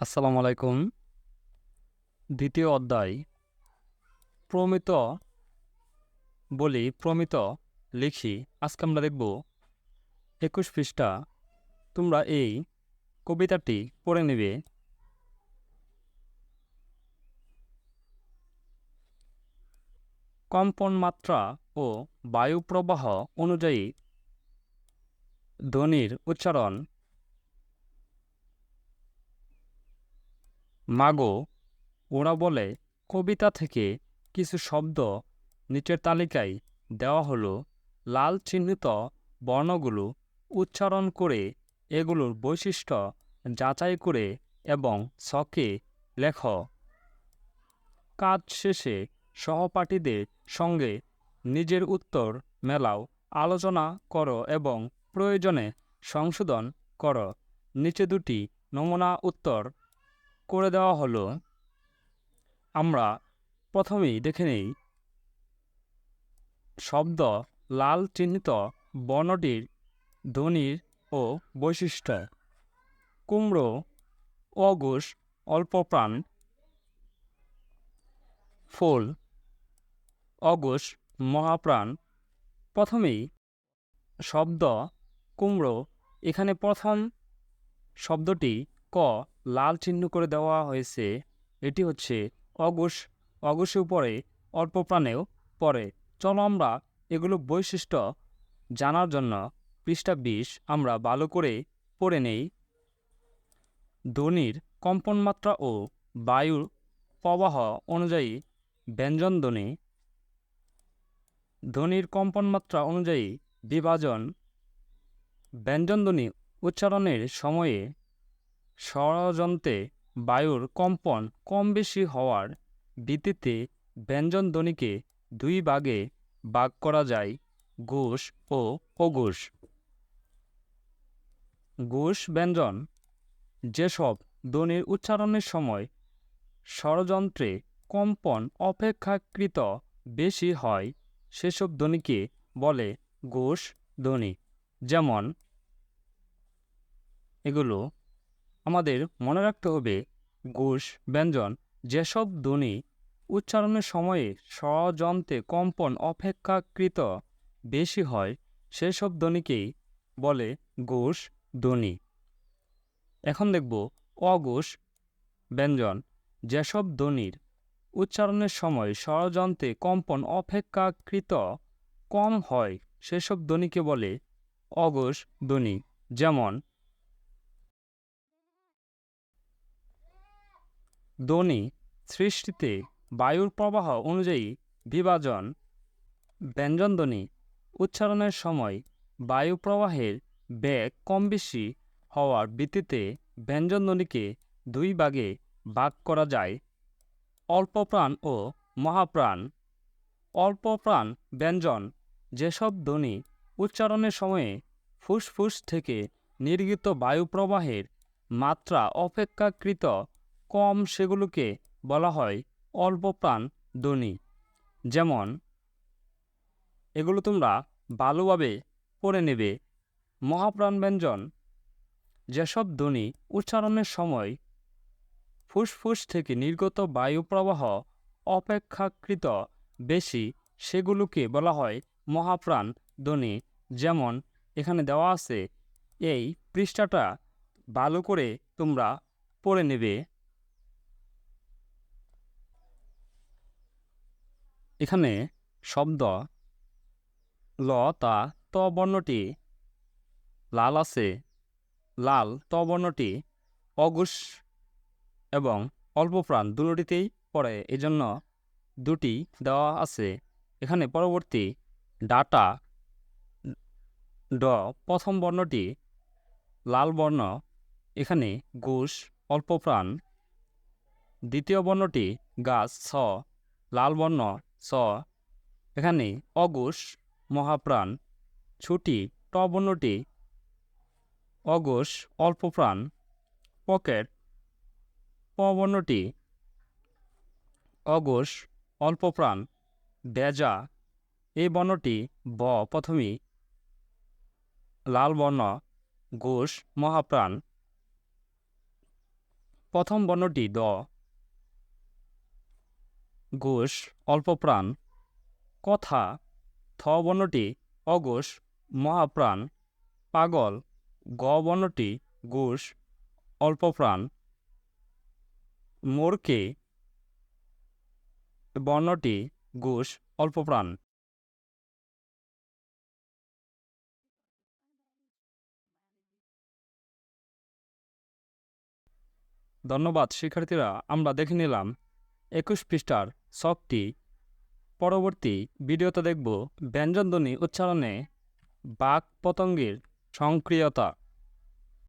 আসসালামু আলাইকুম। দ্বিতীয় অধ্যায়। প্রমিত বলি, প্রমিত লিখি। আজকে আমরা দেখব একুশ পৃষ্ঠা। তোমরা এই কবিতাটি পড়ে নেবে। কম্পন মাত্রা ও বায়ু প্রবাহ অনুযায়ী ধ্বনির উচ্চারণ মাগো, ওরা বলে, কবিতা থেকে কিছু শব্দ নিচের তালিকায় দেওয়া হলো। লাল চিহ্নিত বর্ণগুলো উচ্চারণ করে এগুলোর বৈশিষ্ট্য যাচাই করে এবং সকে লেখ। কাজ শেষে সহপাঠীদের সঙ্গে নিজের উত্তর মেলাও। আলোচনা করো এবং প্রয়োজনে সংশোধন করো। নিচে দুটি নমুনা উত্তর করে দেওয়া হলো। আমরা প্রথমেই দেখে নেই, শব্দ লাল চিহ্নিত বর্ণটির ধ্বনির ও বৈশিষ্ট্য। কুমড়ো অঘোষ অল্পপ্রাণ ফুল অঘোষ মহাপ্রাণ প্রথমেই শব্দ কুমড়ো। এখানে প্রথম শব্দটি ক, লাল চিহ্ন করে দেওয়া হয়েছে। এটি হচ্ছে অঘোষ অঘোষের উপরে অল্প প্রাণেও পড়ে। চলো আমরা এগুলো বৈশিষ্ট্য জানার জন্য পৃষ্ঠা বিশ আমরা ভালো করে পড়ে নেই। ধ্বনির কম্পনমাত্রা ও বায়ুর প্রবাহ অনুযায়ী ব্যঞ্জনধ্বনি ধ্বনির কম্পনমাত্রা অনুযায়ী বিভাজন। ব্যঞ্জনধ্বনি উচ্চারণের সময়ে ষড়যন্ত্রে বায়ুর কম্পন কম বেশি হওয়ার ভিত্তিতে ব্যঞ্জনধ্বনিকে দুই ভাগে ভাগ করা যায়, ঘোষ ও অঘোষ। ঘোষ ব্যঞ্জন যেসব ধ্বনির উচ্চারণের সময় ষড়যন্ত্রে কম্পন অপেক্ষাকৃত বেশি হয়, সেসব ধ্বনিকে বলে ঘোষ ধ্বনি। যেমন, এগুলো আমাদের মনে রাখতে হবে, ঘোষ, ব্যঞ্জন, যেসব ধ্বনি উচ্চারণের সময়ে ষড়যন্ত্রে কম্পন অপেক্ষাকৃত বেশি হয়, সেসব ধ্বনিকেই বলে ঘোষ ধ্বনি। এখন দেখব, অঘোষ, ব্যঞ্জন যেসব ধ্বনির উচ্চারণের সময় ষড়যন্ত্রে কম্পন অপেক্ষাকৃত কম হয়, সেসব ধ্বনিকে বলে অঘোষ ধ্বনি। যেমন ধ্বনি সৃষ্টিতে বায়ুর প্রবাহ অনুযায়ী বিভাজন ব্যঞ্জনধ্বনি উচ্চারণের সময় বায়ু প্রবাহের বেগ কম বেশি হওয়ার ভিত্তিতে ব্যঞ্জনধ্বনিকে দুই ভাগে ভাগ করা যায়। অল্পপ্রাণ ও মহাপ্রাণ। অল্পপ্রাণ ব্যঞ্জন যেসব ধ্বনি উচ্চারণের সময়ে ফুসফুস থেকে নির্গিত বায়ু প্রবাহের মাত্রা অপেক্ষাকৃত কম সেগুলোকে বলা হয় অল্পপ্রাণ ধ্বনি। যেমন, এগুলো তোমরা ভালোভাবে পড়ে নেবে। মহাপ্রাণ ব্যঞ্জন, যেসব ধ্বনি উচ্চারণের সময় ফুসফুস থেকে নির্গত বায়ু প্রবাহ অপেক্ষাকৃত বেশি, সেগুলোকে বলা হয় মহাপ্রাণ ধ্বনি। যেমন, এখানে দেওয়া আছে, এই পৃষ্ঠাটা ভালো করে তোমরা পড়ে নেবে। এখানে শব্দ ল, তা, ত বর্ণটি, লাল আছে, লাল ত বর্ণটি অগুষ এবং অল্পপ্রাণ দুটিতেই পড়ে। এজন্য দুটি দেওয়া আছে। এখানে পরবর্তী ডাটা ড, প্রথম বর্ণটি লাল বর্ণ, এখানে ঘোষ অল্পপ্রাণ দ্বিতীয় বর্ণটি গাছ, ছ, লাল বর্ণ ছ এখানে অঘোষ মহাপ্রাণ, ছুটি, ট বর্ণটি। অঘোষ অল্পপ্রাণ পকেট, প বর্ণটি। অঘোষ অল্পপ্রাণ বেজা এই বর্ণটি ব প্রথমেই। লাল বর্ণ ঘোষ মহাপ্রাণ। প্রথম বর্ণটি দ। ঘোষ অল্পপ্রাণ। কথা থ বর্ণটি অঘোষ মহাপ্রাণ। পাগল গ বর্ণটি ঘোষ অল্পপ্রাণ। মোরকে, বর্ণটি ঘোষ অল্পপ্রাণ। ধন্যবাদ, শিক্ষার্থীরা, আমরা দেখে নিলাম একুশ পৃষ্ঠার সবটি পরবর্তী ভিডিওতে দেখব ব্যঞ্জনধ্বনি উচ্চারণে বাক পতঙ্গের সক্রিয়তা।